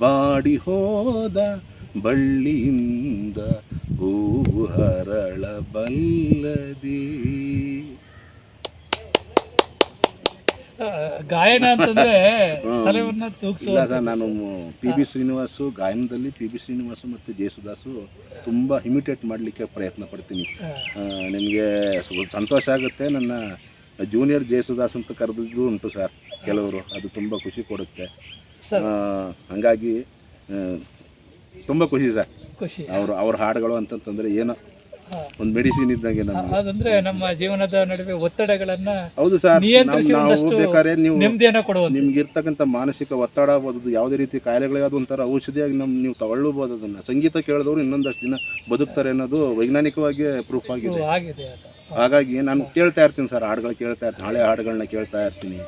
B: ಬಾಡಿ ಹೋದ ಬಳ್ಳಿಯಿಂದ ಹೂವು ಹರಳಬಲ್ಲದಿ
A: ಗಾಯನ ಅಂತಂದ್ರೆ <laughs> ತಲೆವನ್ನ ತೂಗಿಸುವ
B: ಇಲ್ಲ ಸರ್ ನಾನು ಪಿ ಬಿ ಶ್ರೀನಿವಾಸು ಗಾಯನದಲ್ಲಿ ಪಿ ಬಿ ಶ್ರೀನಿವಾಸು ಮತ್ತು ಜಯಸುದಾಸು ತುಂಬ ಇಮಿಟೇಟ್ ಮಾಡಲಿಕ್ಕೆ ಪ್ರಯತ್ನ ಪಡ್ತೀನಿ. ನಿಮಗೆ ಸಂತೋಷ ಆಗುತ್ತೆ. ನನ್ನ ಜೂನಿಯರ್ ಜಯಸುದಾಸ್ ಅಂತ ಕರೆದಿದ್ದು ಉಂಟು ಸರ್ ಕೆಲವರು. ಅದು ತುಂಬ ಖುಷಿ ಕೊಡುತ್ತೆ. ಹಂಗಾಗಿ ತುಂಬ ಖುಷಿ ಸರ್
A: ಖುಷಿ.
B: ಅವರು ಅವ್ರ ಹಾಡುಗಳು ಅಂತಂತಂದರೆ ಏನೋ. ಒಂದು ಮೆಡಿಸಿನ್ ಇದ್ದಂಗೆ ನಮ್ಗೆ.
A: ಅದಂದ್ರೆ ನಮ್ಮ ಜೀವನದ ನಡುವೆ ಒತ್ತಡಗಳನ್ನ
B: ಹೌದು ಸರ್
A: ನಿಯಂತ್ರಿಸಿ
B: ನಾವು
A: ಒಂದಷ್ಟು
B: ಬೇಕಾದ್ರೆ ನೀವು
A: ನೆಮ್ಮದಿಯನ್ನ
B: ನಿಮ್ಗೆ ಇರ್ತಕ್ಕಂಥ ಮಾನಸಿಕ ಒತ್ತಡ ಆಗ್ಬೋದು ಯಾವುದೇ ರೀತಿ ಕಾಯಿಲೆಗಳಿಗೆ ಅದು ಒಂಥರ ಔಷಧಿಯಾಗಿ ನಮ್ಮ ನೀವು ತಗೊಳ್ಳಬಹುದು ಅದನ್ನ. ಸಂಗೀತ ಕೇಳಿದವರು ಇನ್ನೊಂದಷ್ಟು ದಿನ ಬದುಕ್ತಾರೆ ಅನ್ನೋದು ವೈಜ್ಞಾನಿಕವಾಗಿ ಪ್ರೂಫ್ ಆಗಿದೆ.
A: ಆಗಿದೆ ಅದು.
B: ಹಾಗಾಗಿ ನಾನು ಕೇಳ್ತಾ ಇರ್ತೀನಿ ಸರ್ ಹಾಡುಗಳು ಕೇಳ್ತಾ ಇರ್ತೀನಿ ಹಳೆ ಹಾಡುಗಳನ್ನ ಕೇಳ್ತಾ ಇರ್ತೀನಿ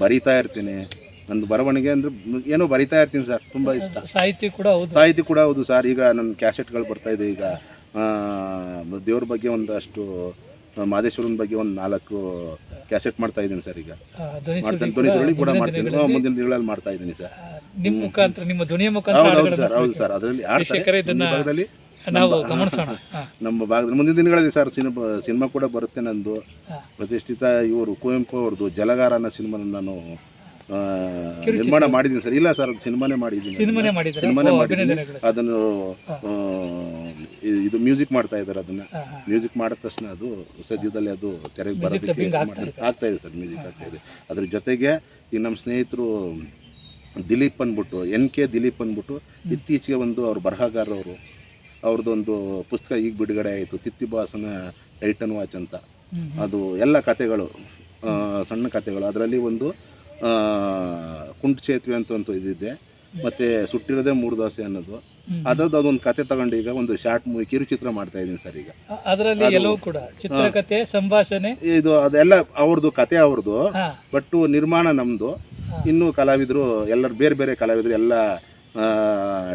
B: ಬರಿತಾ ಇರ್ತೀನಿ. ನನ್ನ ಬರವಣಿಗೆ ಅಂದ್ರೆ ಏನೋ ಬರಿತಾ ಇರ್ತೀನಿ ಸರ್ ತುಂಬ ಇಷ್ಟ.
A: ಸಾಹಿತ್ಯ ಕೂಡ ಹೌದು.
B: ಸಾಹಿತ್ಯ ಕೂಡ ಹೌದು ಸರ್ ಈಗ ನನ್ನ ಕ್ಯಾಸೆಟ್ಗಳು ಬರ್ತಾ ಇದೆ ಈಗ. ದೇವ್ರ ಬಗ್ಗೆ ಒಂದಷ್ಟು ಮಾದೇಶ್ವರನ ಬಗ್ಗೆ ಒಂದು ನಾಲ್ಕು ಕ್ಯಾಸೆಟ್ ಮಾಡ್ತಾ ಇದ್ದೀನಿ ಸರ್ ಈಗ. ಮಾಡ್ತೇನೆ ಧ್ವನಿ ಸುರುಳಿ ಕೂಡ ಮಾಡ್ತೀನಿ. ಮುಂದಿನ ದಿನಗಳಲ್ಲಿ ಮಾಡ್ತಾ ಇದ್ದೀನಿ ಸರ್.
A: ನಿಮ್ಮ ನಿಮ್ ಮುಖಾಂತರ ನಿಮ್ಮ ಧ್ವನಿಯ ಮುಖಾಂತರ
B: ಹೌದು ಹೌದು ಸರ್ ಹೌದು ಸರ್. ಅದರಲ್ಲಿ
A: ವೀಕ್ಷಕರೇ
B: ಆಡ್ತಾರೆ
A: ಇದನ್ನ
B: ಭಾಗದಲ್ಲಿ
A: ನಾವು
B: ನಮ್ಮ-
A: ಗಮನಿಸೋಣ. <laughs>
B: ನಮ್ಮ ಭಾಗದಲ್ಲಿ ಮುಂದಿನ ದಿನಗಳಲ್ಲಿ ಸರ್ ಸಿನಿಮಾ ಸಿನಿಮಾ ಕೂಡ ಬರುತ್ತೆ ನಂದು. ಪ್ರತಿಷ್ಠಿತ ಇವರು ಕುವೆಂಪು ಅವ್ರದ್ದು ಜಲಗಾರ ಅನ್ನೋ ಸಿನಿಮಾನ ನಾನು. ನಿರ್ಮಾಣ ಮಾಡಿದ್ದೀನಿ ಸರ್. ಇಲ್ಲ ಸರ್ ಅದು ಸಿನಿಮಾನೇ ಮಾಡಿದ್ದೀನಿ.
A: ಸಿನಿಮಾನೇ. ಮಾಡಿದ್ದಾರೆ?
B: ಸಿನಿಮಾನೇ ಮಾಡಿದ್ದೀನಿ. ಅದನ್ನು ಇದು ಮ್ಯೂಸಿಕ್ ಮಾಡ್ತಾ ಇದ್ದಾರೆ ಅದನ್ನ. ಮ್ಯೂಸಿಕ್ ಮಾಡಿದ ತಕ್ಷಣ ಅದು ಸದ್ಯದಲ್ಲಿ ಅದು ತೆರೆಗೆ ಬರೋದಕ್ಕೆ
A: ಆಗ್ತಾ ಇದೆ.
B: ಸರ್ ಮ್ಯೂಸಿಕ್ ಆಗ್ತಾ ಇದೆ. ಅದ್ರ ಜೊತೆಗೆ ಈ ನಮ್ಮ ಸ್ನೇಹಿತರು ದಿಲೀಪ್ ಅಂದ್ಬಿಟ್ಟು ಎನ್ ಕೆ ದಿಲೀಪ್ ಅಂದ್ಬಿಟ್ಟು ಇತ್ತೀಚೆಗೆ ಒಂದು ಅವ್ರ ಬರಹಗಾರರವರು. ಅವ್ರದ್ದೊಂದು ಪುಸ್ತಕ ಈಗ ಬಿಡುಗಡೆ ಆಯಿತು ತಿತ್ತಿಬಾಸನ ಟೈಟನ್ ವಾಚ್ ಅಂತ. ಅದು ಎಲ್ಲ ಕತೆಗಳು ಸಣ್ಣ ಕತೆಗಳು ಅದರಲ್ಲಿ ಒಂದು ಕುಂಟು ಸೇತುವೆ ಅಂತ ಒಂದು ಇದಿದೆ. ಮತ್ತು ಸುಟ್ಟಿರೋದೇ ಮೂರು ದೋಸೆ ಅನ್ನೋದು. ಅದ್ರದ್ದು ಅದೊಂದು ಕತೆ ತಗೊಂಡು ಈಗ ಒಂದು ಶಾರ್ಟ್ ಮೂವಿ ಕಿರುಚಿತ್ರ ಮಾಡ್ತಾ ಇದ್ದೀನಿ ಸರ್ ಈಗ.
A: ಅದರಲ್ಲಿ
B: ಅದು-
A: ಎಲ್ಲವೂ ಕೂಡ ಚಿತ್ರಕಥೆ ಸಂಭಾಷಣೆ.
B: ಇದು ಅದೆಲ್ಲ ಅವ್ರದ್ದು ಕತೆ ಅವ್ರದ್ದು
A: ಬಟ್ಟು
B: ಬಟ್ ನಿರ್ಮಾಣ ನಮ್ಮದು ಇನ್ನು ಕಲಾವಿದರು ಎಲ್ಲರೂ ಬೇರೆ ಬೇರೆ ಕಲಾವಿದರು ಎಲ್ಲ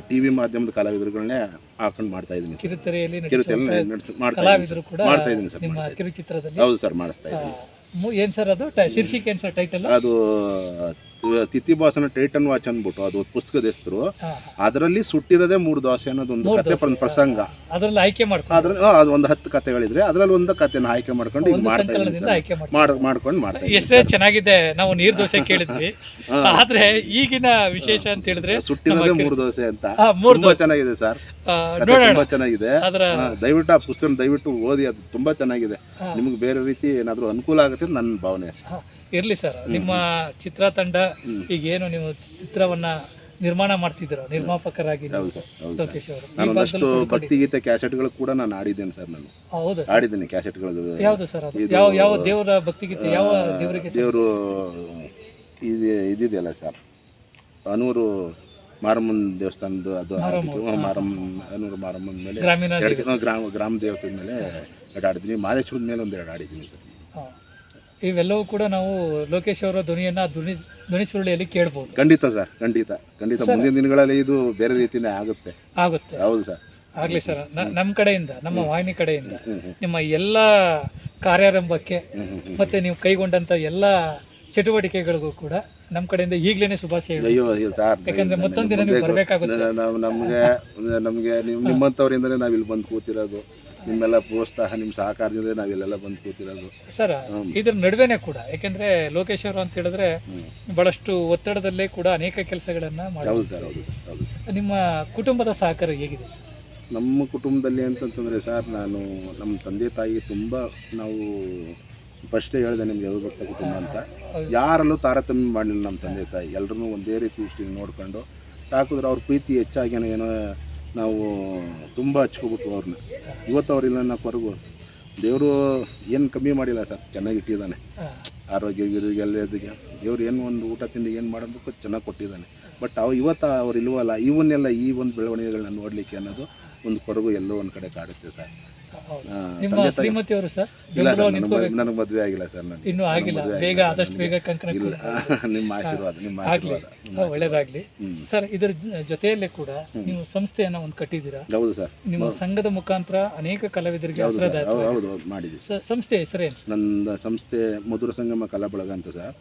B: ಟಿ ವಿ ಮಾಧ್ಯಮದ ಕಲಾವಿದರುಗಳನ್ನೇ ಹಾಕೊಂಡು ಮಾಡ್ತಾ ಇದ್ದೀನಿ
A: ಕಿರುತೆರೆಯಲ್ಲಿ
B: ಮಾಡ್ತಾ ಇದ್ದೀನಿ ಸರ್. ಮಾಡ್ತಾ ಇದ್ದೀನಿ ಸರ್
A: ನಿಮ್ಮ ಕಿರುಚಿತ್ರದಲ್ಲಿ.
B: ಹೌದು ಸರ್ ಮಾಡಿಸ್ತಾ ಇದ್ದೀನಿ.
A: ಏನ್ ಸರ್ ಅದು? ಶೀರ್ಷಿಕೆ ಏನ್ ಸರ್ ಟೈಟಲ್?
B: ಅದು ತಿತ್ತಿಬಾಸನ ಟೈಟನ್ ವಾಚ್ ಅಂದ್ಬಿಟ್ಟು ಅದು ಪುಸ್ತಕದ ಹೆಸರು. ಅದರಲ್ಲಿ ಸುಟ್ಟಿರೋದೇ ಮೂರು ದೋಸೆ ಅನ್ನೋದೊಂದು
A: ಒಂದು
B: ಕತೆ ಪ್ರಸಂಗ.
A: ಅದರಲ್ಲಿ ಆಯ್ಕೆ ಮಾಡ್ಕೊಂಡು.
B: ಅದು ಒಂದು ಹತ್ತು ಕತೆಗಳಿದ್ರೆ ಅದರಲ್ಲಿ ಒಂದು ಕತೆನ ಆಯ್ಕೆ ಮಾಡ್ಕೊಂಡು ಈಗ ಮಾಡ್ತಾ ಮಾಡ್ಕೊಂಡು. ಮಾಡ್ತಾರೆ
A: ಎಷ್ಟೇ ಚೆನ್ನಾಗಿದೆ ನಾವು ನೀರ್ ದೋಸೆ ಕೇಳಿದ್ವಿ. <laughs> ಆದ್ರೆ ಈಗಿನ ವಿಶೇಷ ಅಂತ ಹೇಳಿದ್ರೆ
B: ಸುಟ್ಟಿರೋದೇ ಮೂರ್ ದೋಸೆ ಅಂತ. ತುಂಬಾ ಚೆನ್ನಾಗಿದೆ ಸರ್. ತುಂಬಾ ಚೆನ್ನಾಗಿದೆ. ದಯವಿಟ್ಟು ಆ ಪುಸ್ತಕ ದಯವಿಟ್ಟು ಓದಿ ಅದು ತುಂಬಾ ಚೆನ್ನಾಗಿದೆ. ನಿಮ್ಗೆ ಬೇರೆ ರೀತಿ ಏನಾದರೂ ಅನುಕೂಲ ಆಗುತ್ತೆ ನನ್ನ ಭಾವನೆ ಅಷ್ಟೇ.
A: ಇರ್ಲಿ ಸರ್ ನಿಮ್ಮ ಚಿತ್ರತಂಡ
B: ಈಗ
A: ಏನು ನೀವು ಚಿತ್ರವನ್ನ ನಿರ್ಮಾಣ ಮಾಡ್ತಿದ್ದೀರ? ನಿರ್ಮಾಪಕರಾಗಿ ಲೋಕೇಶ್ ಅವರು. ಈ
B: ನಾನು ಒಂದಷ್ಟು
A: ಭಾಗದಲ್ಲಿ ತೊಡ್ಕೊಂಡಿದ್ದೀರಾ?
B: ಭಕ್ತಿಗೀತೆ ಕ್ಯಾಸೆಟ್ಗಳು ಕೂಡ ನಾನು ಆಡಿದ್ದೇನೆ ಸರ್ ನಾನು.
A: ಹೌದು?
B: ಆಡಿದ್ದೀನಿ ಕ್ಯಾಸೆಟ್ಗಳು
A: ಯಾವ್ದು ಸರ್ ಯಾವ ಯಾವ ದೇವರ ಭಕ್ತಿಗೀತೆ ಯಾವ ದೇವರಿಗೆ?
B: ದೇವರು ಇದು ಇದಿದೆಯಲ್ಲ ಸರ್ ಅನೂರು ಮಾರಮ್ಮನ ದೇವಸ್ಥಾನದ್ದು ಅದು
A: ಮಾರಮ್ಮ,
B: ಅನೂರು ಮಾರಮ್ಮನ ಮೇಲೆ. ಗ್ರಾಮ ಗ್ರಾಮ ದೇವತೆ ಮೇಲೆ ಎರಡು ಆಡಿದ್ದೀನಿ ಮಾದೇಶ್ವರದ ಮೇಲೆ ಒಂದು ಎರಡು ಆಡಿದ್ದೀನಿ ಸರ್.
A: ಇವೆಲ್ಲವೂ ಕೂಡ ನಾವು ಲೋಕೇಶ್ ಅವರ ಧ್ವನಿಯನ್ನ ಧ್ವನಿ ಧ್ವನಿ ಸುರುಳಿಯಲ್ಲಿ ಕೇಳ್ಬೋದು.
B: ಖಂಡಿತ ಸರ್ ಖಂಡಿತ ಖಂಡಿತ. ಮುಂದಿನ ದಿನಗಳಲ್ಲಿ ಇದು ಬೇರೆ ರೀತಿನೇ ಆಗುತ್ತೆ.
A: ಆಗುತ್ತೆ.
B: ಹೌದು ಸರ್.
A: ಆಗ್ಲಿ ಸರ್ ನಮ್ಮ ಕಡೆಯಿಂದ ನಮ್ಮ ವಾಹಿನಿ ಕಡೆಯಿಂದ ನಿಮ್ಮ ಎಲ್ಲ ಕಾರ್ಯಾರಂಭಕ್ಕೆ. ಮತ್ತೆ ನೀವು ಕೈಗೊಂಡಂತ ಎಲ್ಲ ಚಟುವಟಿಕೆಗಳಿಗೂ ಕೂಡ ನಮ್ಮ ಕಡೆಯಿಂದ ಈಗಲೇ ಶುಭಾಶಯ
B: ಅಯ್ಯೋ ಅಯ್ಯೋ ಸರ್
A: ಯಾಕಂದ್ರೆ ಮತ್ತೊಂದು ದಿನ ನೀವು ಬರಬೇಕಾಗುತ್ತೆ.
B: ನಮಗೆ ನಮಗೆ ನಿಮ್ಮಂಥವ್ರಿಂದಲೇ ನಾವು ಇಲ್ಲಿ ಬಂದು ಕೂತಿರೋದು. ನಿಮ್ಮೆಲ್ಲ ಪ್ರೋತ್ಸಾಹ ನಿಮ್ಮ ಸಹಕಾರದಿಂದ ನಾವು ಇಲ್ಲೆಲ್ಲ ಬಂದು ಕೂತಿರೋದು.
A: ಸರ್. ಇದ್ರ ನಡುವೆನೇ ಕೂಡ ಯಾಕೆಂದ್ರೆ ಲೋಕೇಶ್ ಅವರು ಅಂತ ಹೇಳಿದ್ರೆ ಬಹಳಷ್ಟು ಒತ್ತಡದಲ್ಲೇ ಕೂಡ ಅನೇಕ ಕೆಲಸಗಳನ್ನ ಮಾಡಿ
B: ಹೌದು ಸರ್ ಹೌದು ಸರ್ ಹೌದು ಸರ್.
A: ನಿಮ್ಮ ಕುಟುಂಬದ ಸಹಕಾರ ಹೇಗಿದೆ ಸರ್?
B: ನಮ್ಮ ಕುಟುಂಬದಲ್ಲಿ ಅಂತಂತಂದರೆ ಸರ್ ನಾನು ನಮ್ಮ ತಂದೆ ತಾಯಿ ತುಂಬ ನಾವು ಫಸ್ಟೇ ಹೇಳಿದೆ ನಿಮಗೆ ಭಕ್ತ ಕುಟುಂಬ ಅಂತ. ಯಾರಲ್ಲೂ ತಾರತಮ್ಯ ಮಾಡಲಿಲ್ಲ ನಮ್ಮ ತಂದೆ ತಾಯಿ. ಎಲ್ಲರೂ ಒಂದೇ ರೀತಿ ದೃಷ್ಟಿಯಿಂದ ನೋಡ್ಕೊಂಡು ಯಾಕಂದ್ರೆ ಅವ್ರ ಪ್ರೀತಿ ಹೆಚ್ಚಾಗೇನೋ ಏನೋ ನಾವು ತುಂಬ ಹಚ್ಕೊಬಿಟ್ವು ಅವ್ರನ್ನ ಇವತ್ತು ಅವ್ರಿಲ್ಲ ಅನ್ನೋಕ್ವರೆಗೂ ದೇವರು ಏನು ಕಮ್ಮಿ ಮಾಡಿಲ್ಲ ಸರ್, ಚೆನ್ನಾಗಿ ಇಟ್ಟಿದ್ದಾನೆ. ಆರೋಗ್ಯ ಎಲ್ಲದಕ್ಕೆ ದೇವ್ರು ಏನು ಒಂದು ಊಟ ತಿಂಡಿ ಏನು ಮಾಡಬೇಕು ಚೆನ್ನಾಗಿ ಕೊಟ್ಟಿದ್ದಾನೆ. ಬಟ್ ಅವ ಇವತ್ತು ಅವ್ರು ಇಲ್ವಲ್ಲ, ಇವನ್ನೆಲ್ಲ ಈ ಒಂದು ಬೆಳವಣಿಗೆಗಳನ್ನ ನೋಡಲಿಕ್ಕೆ ಅನ್ನೋದು ಒಂದು ಕೊಡಗು ಎಲ್ಲೋ ಒಂದು ಕಡೆ ಕಾಡುತ್ತೆ ಸರ್.
A: ನಿಮ್ಮ
B: ಶ್ರೀಮತಿ ತಾಯಿ
A: ಸರ್?
B: ಇಲ್ಲ ಸರ್ ನನಗೆ ಮದುವೆ ಆಗಿಲ್ಲ ಸರ್
A: ಇನ್ನೂ ಆಗಿಲ್ಲ. ಬೇಗ ಆದಷ್ಟು ಬೇಗ ಕಂಕಣ
B: ಇಲ್ಲ. <laughs> ನಿಮ್ಮ ಆಶೀರ್ವಾದ ನಿಮ್ಮ ಆಶೀರ್ವಾದ.
A: ಒಳ್ಳೇದಾಗ್ಲಿ. ಸರ್ ಇದರ ಜೊತೆಯಲ್ಲೇ ಕೂಡ ನೀವು ಸಂಸ್ಥೆಯನ್ನ ಒಂದು ಕಟ್ಟಿದ್ದೀರಾ?
B: ಹೌದು ಸರ್.
A: ನಿಮ್ಮ ಸಂಘದ ಮುಖಾಂತರ ಅನೇಕ ಕಲಾವಿದರಿಗೆ
B: ಹೌದು ಸರ್. ಹೌದು ಹೌದು ಹೌದು, ಮಾಡಿದ್ದೀವಿ.
A: ಸ- ಸಂಸ್ಥೆ ಹೆಸರೇನು
B: ನನ್ನ ಸಂಸ್ಥೆ ಮಧುರ ಸಂಗಮ ಕಲಾ ಬಳಗ ಅಂತ ಸರ್.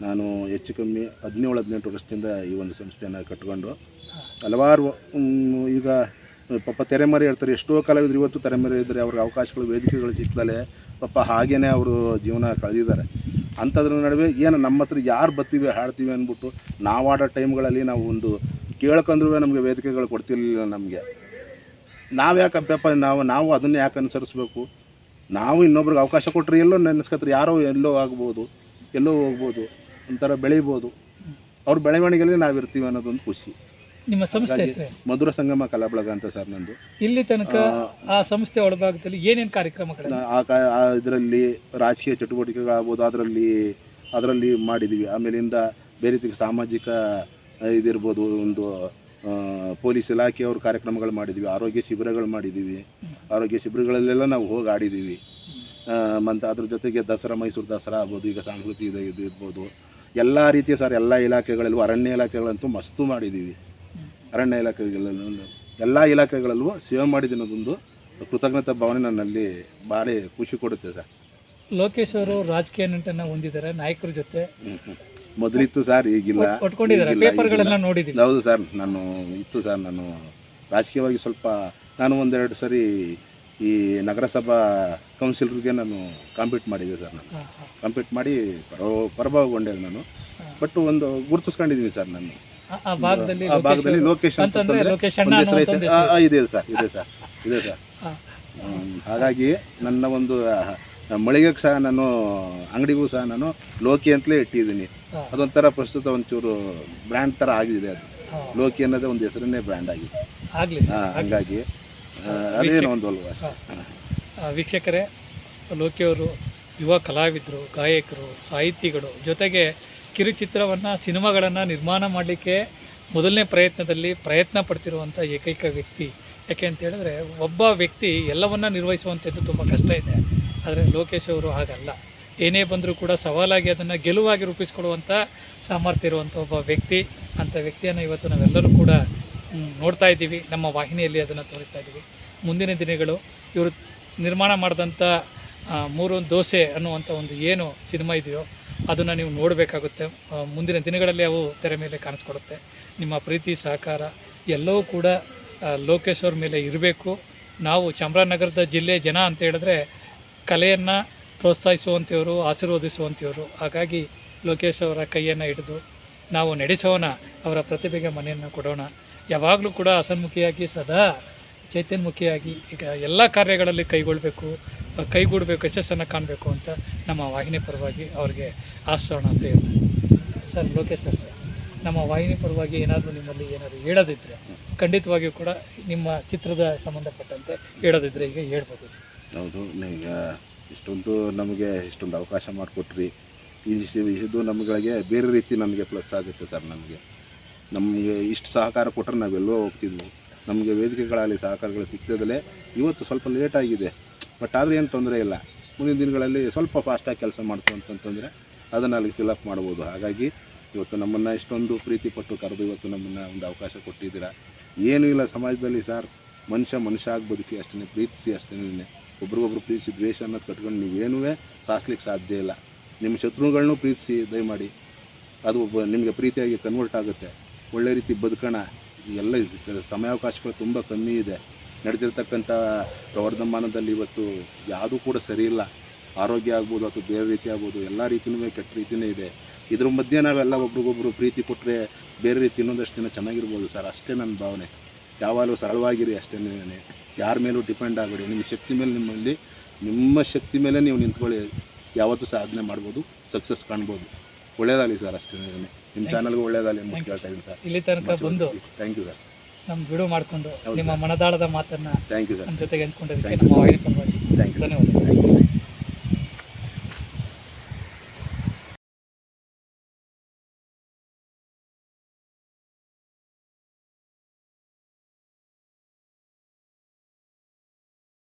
B: ನಾನು ಹೆಚ್ಚು ಕಮ್ಮಿ ಹದಿನೇಳು ಹದಿನೆಂಟು ವರ್ಷದಿಂದ ಈ ಒಂದು ಸಂಸ್ಥೆಯನ್ನು ಕಟ್ಕೊಂಡು ಹಲವಾರು ಈಗ ಪಾಪ ತೆರೆಮರೆ ಇರ್ತಾರೆ ಎಷ್ಟೋ ಕಲಾವಿದರು ಇವತ್ತು ತೆರೆಮರೆ ಇದ್ದರೆ ಅವ್ರಿಗೆ ಅವಕಾಶಗಳು, ವೇದಿಕೆಗಳು ಸಿಗ್ದಲೆ ಪಾಪ ಹಾಗೇ ಅವರು ಜೀವನ ಕಳೆದಿದ್ದಾರೆ. ಅಂಥದ್ರ ನಡುವೆ ಏನು ನಮ್ಮ ಹತ್ರ ಯಾರು ಬತ್ತೀವಿ, ಹಾಡ್ತೀವಿ ಅಂದ್ಬಿಟ್ಟು ನಾವು ಆಡೋ ಟೈಮ್ಗಳಲ್ಲಿ ನಾವು ಒಂದು ಕೇಳ್ಕೊಂಡ್ರೂ ನಮಗೆ ವೇದಿಕೆಗಳು ಕೊಡ್ತಿರಲಿಲ್ಲ ನಮಗೆ. ನಾವು ಯಾಕಪ್ಪ ನಾವು ನಾವು ಅದನ್ನೇ ಯಾಕೆ ಅನುಸರಿಸ್ಬೇಕು? ನಾವು ಇನ್ನೊಬ್ರಿಗೆ ಅವಕಾಶ ಕೊಟ್ಟರೆ ಎಲ್ಲೋ ನೆನೆಸ್ಕೊತಾರೆ ಯಾರೋ ಎಲ್ಲೋ ಆಗ್ಬೋದು, ಎಲ್ಲೋ ಹೋಗ್ಬೋದು, ಒಂಥರ ಬೆಳೀಬೋದು. ಅವ್ರ ಬೆಳವಣಿಗೆಯಲ್ಲಿ ನಾವು ಇರ್ತೀವಿ ಅನ್ನೋದೊಂದು ಖುಷಿ.
A: ನಿಮ್ಮ ಸಂಸ್ಥೆ
B: ಹಾಗಾಗಿ ಮಧುರ ಸಂಗಮ ಕಲಾಬಳಗ ಅಂತ ಸರ್ ನಂದು.
A: ಇಲ್ಲಿ ತನಕ ಆ ಸಂಸ್ಥೆ ಒಳಭಾಗದಲ್ಲಿ ಏನೇನು ಕಾರ್ಯಕ್ರಮಗಳು
B: ನಾ- ಆ ಕ ಇದರಲ್ಲಿ ರಾಜಕೀಯ ಚಟುವಟಿಕೆಗಳಾಗ್ಬೋದು ಅದರಲ್ಲಿ ಅದರಲ್ಲಿ ಮಾಡಿದ್ದೀವಿ ಆಮೇಲಿಂದ ಬೇರೆ ರೀತಿ ಸಾಮಾಜಿಕ ಆ, ಇದಿರ್ಬೋದು ಒಂದು ಆ, ಪೊಲೀಸ್ ಇಲಾಖೆಯವ್ರ ಕಾರ್ಯಕ್ರಮಗಳು ಮಾಡಿದ್ದೀವಿ ಆರೋಗ್ಯ ಶಿಬಿರಗಳು ಮಾಡಿದ್ದೀವಿ ಆರೋಗ್ಯ ಶಿಬಿರಗಳಲ್ಲೆಲ್ಲ ನಾವು ಹೋಗಿ ಆಡಿದ್ದೀವಿ ಮತ್ತು ಅದ್ರ ಜೊತೆಗೆ ದಸರಾ ಮೈಸೂರು ದಸರಾ ಆಗ್ಬೋದು ಈಗ ಸಾಂಸ್ಕೃತಿ ಇದು ಇದು ಇರ್ಬೋದು. ಎಲ್ಲ ರೀತಿಯ ಸರ್ ಎಲ್ಲ ಇಲಾಖೆಗಳಲ್ಲೂ ಅರಣ್ಯ ಇಲಾಖೆಗಳಂತೂ ಮಸ್ತು ಮಾಡಿದ್ದೀವಿ ಅರಣ್ಯ ಇಲಾಖೆಗಳಲ್ಲೂ ಎಲ್ಲ ಇಲಾಖೆಗಳಲ್ಲೂ ಸೇವೆ ಮಾಡಿದ್ದೀನಿ ಅದೊಂದು ಕೃತಜ್ಞತಾ ಭಾವನೆ ನನ್ನಲ್ಲಿ ಭಾರಿ ಖುಷಿ ಕೊಡುತ್ತೆ ಸರ್.
A: ಲೋಕೇಶ್ ಅವರು ರಾಜಕೀಯ ನಂಟನ್ನ ಹೊಂದಿದ್ದಾರೆ ನಾಯಕರ ಜೊತೆ.
B: ಮೊದಲಿತ್ತು ಸರ್ ಈಗಿಲ್ಲ
A: ಪೇಪರ್ಗಳೆಲ್ಲ
B: ಹೌದು ಸರ್ ನಾನು ಇತ್ತು ಸರ್ ನಾನು ರಾಜಕೀಯವಾಗಿ ಸ್ವಲ್ಪ ನಾನು ಒಂದೆರಡು ಸರಿ ಈ ನಗರಸಭಾ ಕೌನ್ಸಿಲರ್ಗೆ ನಾನು ಕಾಂಪೀಟ್ ಮಾಡಿದ್ದೆ ಸರ್ ನಾನು. ಕಾಂಪೀಟ್ ಮಾಡಿ ಪರ ಪರಭಾವಗೊಂಡೆ ನಾನು. ಬಟ್ ಒಂದು ಗುರುತಿಸ್ಕೊಂಡಿದ್ದೀನಿ ಸರ್ ನಾನು.
A: ಆ- ಭಾಗದಲ್ಲಿ
B: ಆ ಭಾಗದಲ್ಲಿ ಲೋಕೇಶ್
A: ಅಂತಂದ್ರೆ
B: ಅಂತಂದ್ರೆ
A: ಲೋಕೇಶ್
B: ಒಂದು
A: ಅಣ್ಣ
B: ಹೆಸರು ಐತೆ. ಆ, ಆ, ಇದೆ ಸರ್ ಇದೆ ಸರ್ ಇದೆ ಸರ್.
A: ಹಾಂ
B: ಹ್ಮ್, ಹಾಗಾಗಿ ನನ್ನ ಒಂದು ಮಳಿಗೆ ಮಳಿಗೆಗೆ ಸಹ ನಾನು ಅಂಗಡಿಗೂ ಸಹ ನಾನು ಲೋಕಿ ಅಂತಲೇ ಇಟ್ಟಿದ್ದೀನಿ.
A: ಹಾ.
B: ಅದೊಂಥರ ಪ್ರಸ್ತುತ ಒಂಚೂರು ಬ್ರ್ಯಾಂಡ್ ಥರ ಆಗಿದೆ ಅದು.
A: ಹಾಂ.
B: ಲೋಕಿ ಅನ್ನೋದೇ ಒಂದು ಹೆಸರನ್ನೇ ಬ್ರ್ಯಾಂಡ್ ಆಗಿದೆ.
A: ಆಗಲಿ
B: ಹಾ,
A: ಸರ್.
B: ಹಂಗಾಗಿ ಆ, ಅದೇನೋ ಒಂದು ಅಲ್ವಾ ಅಷ್ಟೇ.
A: ಆ, ವೀಕ್ಷಕರೇ ಲೋಕಿಯವರು ಯುವ ಕಲಾವಿದರು ಗಾಯಕರು ಸಾಹಿತಿಗಳು ಜೊತೆಗೆ ಕಿರುಚಿತ್ರವನ್ನು, ಸಿನಿಮಾಗಳನ್ನು ನಿರ್ಮಾಣ ಮಾಡಲಿಕ್ಕೆ ಮೊದಲನೇ ಪ್ರಯತ್ನದಲ್ಲಿ ಪ್ರಯತ್ನ ಪಡ್ತಿರುವಂಥ ಏಕೈಕ ವ್ಯಕ್ತಿ. ಯಾಕೆ ಅಂತ ಹೇಳಿದ್ರೆ, ಒಬ್ಬ ವ್ಯಕ್ತಿ ಎಲ್ಲವನ್ನ ನಿರ್ವಹಿಸುವಂಥದ್ದು ತುಂಬ ಕಷ್ಟ ಇದೆ. ಆದರೆ ಲೋಕೇಶ್ ಅವರು ಹಾಗಲ್ಲ. ಏನೇ ಬಂದರೂ ಕೂಡ ಸವಾಲಾಗಿ ಅದನ್ನು ಗೆಲುವಾಗಿ ರೂಪಿಸ್ಕೊಳ್ಳುವಂಥ ಸಾಮರ್ಥ್ಯ ಇರುವಂಥ ಒಬ್ಬ ವ್ಯಕ್ತಿ. ಅಂಥ ವ್ಯಕ್ತಿಯನ್ನು ಇವತ್ತು ನಾವೆಲ್ಲರೂ ಕೂಡ ನೋಡ್ತಾ ಇದ್ದೀವಿ. ನಮ್ಮ ವಾಹಿನಿಯಲ್ಲಿ ಅದನ್ನು ತೋರಿಸ್ತಾ ಇದ್ದೀವಿ. ಮುಂದಿನ ದಿನಗಳು ಇವರು ನಿರ್ಮಾಣ ಮಾಡಿದಂಥ ಮೂರು ದೋಸೆ ಅನ್ನುವಂಥ ಒಂದು ಏನು ಸಿನಿಮಾ ಇದೆಯೋ ಅದನ್ನು ನೀವು ನೋಡಬೇಕಾಗುತ್ತೆ. ಮುಂದಿನ ದಿನಗಳಲ್ಲಿ ಅವು ತೆರೆ ಮೇಲೆ ಕಾಣಿಸ್ಕೊಡುತ್ತೆ. ನಿಮ್ಮ ಪ್ರೀತಿ, ಸಹಕಾರ ಎಲ್ಲವೂ ಕೂಡ ಲೋಕೇಶ್ ಅವ್ರ ಮೇಲೆ ಇರಬೇಕು. ನಾವು ಚಾಮರಾಜನಗರದ ಜಿಲ್ಲೆ ಜನ ಅಂತ ಹೇಳಿದ್ರೆ ಕಲೆಯನ್ನು ಪ್ರೋತ್ಸಾಹಿಸುವಂಥವರು, ಆಶೀರ್ವದಿಸುವಂಥವರು. ಹಾಗಾಗಿ ಲೋಕೇಶ್ ಅವರ ಕೈಯನ್ನು ಹಿಡಿದು ನಾವು ನಡೆಸೋಣ, ಅವರ ಪ್ರತಿಭೆಗೆ ಮನೆಯನ್ನು ಕೊಡೋಣ. ಯಾವಾಗಲೂ ಕೂಡ ಹಸನ್ಮುಖಿಯಾಗಿ ಸದಾ ಚೈತನ್ಯಮುಖಿಯಾಗಿ ಈಗ ಎಲ್ಲ ಕಾರ್ಯಗಳಲ್ಲಿ ಕೈಗೊಳ್ಳಬೇಕು. ಕೈಗೂಡಬೇಕು, ಯಶಸ್ಸನ್ನು ಕಾಣಬೇಕು ಅಂತ ನಮ್ಮ ವಾಹಿನಿ ಪರವಾಗಿ ಅವ್ರಿಗೆ ಆಸೋಣ ಅಂತ ಹೇಳ್ತಾರೆ. ಸರ್, ಲೋಕೇಶ್ ಸರ್ ಸರ್, ನಮ್ಮ ವಾಹಿನಿ ಪರವಾಗಿ ಏನಾದರೂ ನಿಮ್ಮಲ್ಲಿ ಏನಾದರೂ ಹೇಳೋದಿದ್ದರೆ ಖಂಡಿತವಾಗಿಯೂ ಕೂಡ ನಿಮ್ಮ ಚಿತ್ರದ ಸಂಬಂಧಪಟ್ಟಂತೆ ಹೇಳೋದಿದ್ದರೆ ಈಗ ಹೇಳ್ಬೋದು
B: ಹೌದು, ಈಗ ಇಷ್ಟೊಂದು ನಮಗೆ ಇಷ್ಟೊಂದು ಅವಕಾಶ ಮಾಡಿಕೊಟ್ರಿ. ಇದು ನಮ್ಗಳಿಗೆ ಬೇರೆ ರೀತಿ ನಮಗೆ ಪ್ಲಸ್ ಆಗುತ್ತೆ ಸರ್ ನಮಗೆ. ನಮಗೆ ಇಷ್ಟು ಸಹಕಾರ ಕೊಟ್ಟರೆ ನಾವೆಲ್ಲೋ ಹೋಗ್ತಿದ್ವಿ. ನಮಗೆ ವೇದಿಕೆಗಳಲ್ಲಿ ಸಹಕಾರಗಳು ಸಿಗ್ತದಲ್ಲೇ ಇವತ್ತು ಸ್ವಲ್ಪ ಲೇಟಾಗಿದೆ ಬಟ್ ಆದರೂ ಏನು ತೊಂದರೆ ಇಲ್ಲ. ಮುಂದಿನ ದಿನಗಳಲ್ಲಿ ಸ್ವಲ್ಪ ಫಾಸ್ಟಾಗಿ ಕೆಲಸ ಮಾಡ್ತು ಅಂತಂತಂದರೆ ಅದನ್ನು ಅಲ್ಲಿ ಫಿಲಪ್ ಮಾಡ್ಬೋದು ಹಾಗಾಗಿ ಇವತ್ತು ನಮ್ಮನ್ನು ಇಷ್ಟೊಂದು ಪ್ರೀತಿ ಪಟ್ಟು ಕರೆದು ಇವತ್ತು ನಮ್ಮನ್ನು ಒಂದು ಅವಕಾಶ ಕೊಟ್ಟಿದ್ದೀರಾ. ಏನೂ ಇಲ್ಲ ಸಮಾಜದಲ್ಲಿ ಸರ್ ಮನುಷ್ಯ ಮನುಷ್ಯ ಆಗಿ ಬದುಕಿ ಅಷ್ಟೇ ಪ್ರೀತಿಸಿ ಅಷ್ಟೇ ಒಬ್ರಿಗೊಬ್ರು ಪ್ರೀತಿಸಿ ದ್ವೇಷ ಅನ್ನೋದು ಕಟ್ಕೊಂಡು ನೀವೇನೂ ಸಾಸ್ಲಿಕ್ಕೆ ಸಾಧ್ಯ ಇಲ್ಲ. ನಿಮ್ಮ ಶತ್ರುಗಳನ್ನೂ ಪ್ರೀತಿಸಿ ದಯಮಾಡಿ. ಅದು ಒಬ್ಬ ನಿಮಗೆ ಪ್ರೀತಿಯಾಗಿ ಕನ್ವರ್ಟ್ ಆಗುತ್ತೆ. ಒಳ್ಳೆ ರೀತಿ ಬದುಕೋಣ. ಎಲ್ಲ ಸಮಯಾವಕಾಶಗಳು ತುಂಬ ಕಮ್ಮಿ ಇದೆ. ನಡೆದಿರ್ತಕ್ಕಂಥ ಪ್ರವರ್ಧಮಾನದಲ್ಲಿ ಇವತ್ತು ಯಾವುದೂ ಕೂಡ ಸರಿ ಇಲ್ಲ. ಆರೋಗ್ಯ ಆಗ್ಬೋದು ಅಥವಾ ಬೇರೆ ರೀತಿ ಆಗ್ಬೋದು ಎಲ್ಲ ರೀತಿಯೂ ಕೆಟ್ಟ ರೀತಿಯೇ ಇದೆ. ಇದ್ರ ಮಧ್ಯೆ ನಾವೆಲ್ಲ ಒಬ್ರಿಗೊಬ್ರು ಪ್ರೀತಿ ಕೊಟ್ಟರೆ ಬೇರೆ ರೀತಿ ಇನ್ನೊಂದಷ್ಟು ದಿನ ಚೆನ್ನಾಗಿರ್ಬೋದು ಸರ್. ಅಷ್ಟೇ ನನ್ನ ಭಾವನೆ. ಯಾವಾಗಲೂ ಸರಳವಾಗಿರಿ ಅಷ್ಟೇ ಯಾರ ಮೇಲೂ ಡಿಪೆಂಡ್ ಆಗಬೇಡಿ. ನಿಮ್ಮ ಶಕ್ತಿ ಮೇಲೆ ನಿಮ್ಮಲ್ಲಿ ನಿಮ್ಮ ಶಕ್ತಿ ಮೇಲೆ ನೀವು ನಿಂತ್ಕೊಳ್ಳಿ. ಯಾವತ್ತೂ ಸಾಧನೆ ಮಾಡ್ಬೋದು ಸಕ್ಸಸ್ ಕಾಣ್ಬೋದು. ಒಳ್ಳೇದಾಗಲಿ ಸರ್ ಅಷ್ಟೇ ನಿಮ್ಮ ಚಾನಲ್ಗೂ ಒಳ್ಳೇದಾಗಲಿ ಅಂತ ಕೇಳ್ತಾ ಇದ್ದೀನಿ ಸರ್.
A: ಇಲ್ಲಿ ತನಕ ಬಂದು
B: ಥ್ಯಾಂಕ್ ಯು ಸರ್
A: ನಮ್ಮ ಬಿಡು ಮಾಡಿಕೊಂಡು ನಿಮ್ಮ ಮನದಾಳದ ಮಾತನ್ನು ನಮ್ಮ ಜೊತೆಗೆ ಹಂಚ್ಕೊಂಡಿದ್ದಕ್ಕೆ ನಮ್ಮ ವಾಹಿನಿ ಪರವಾಗಿ
B: ಧನ್ಯವಾದಗಳು.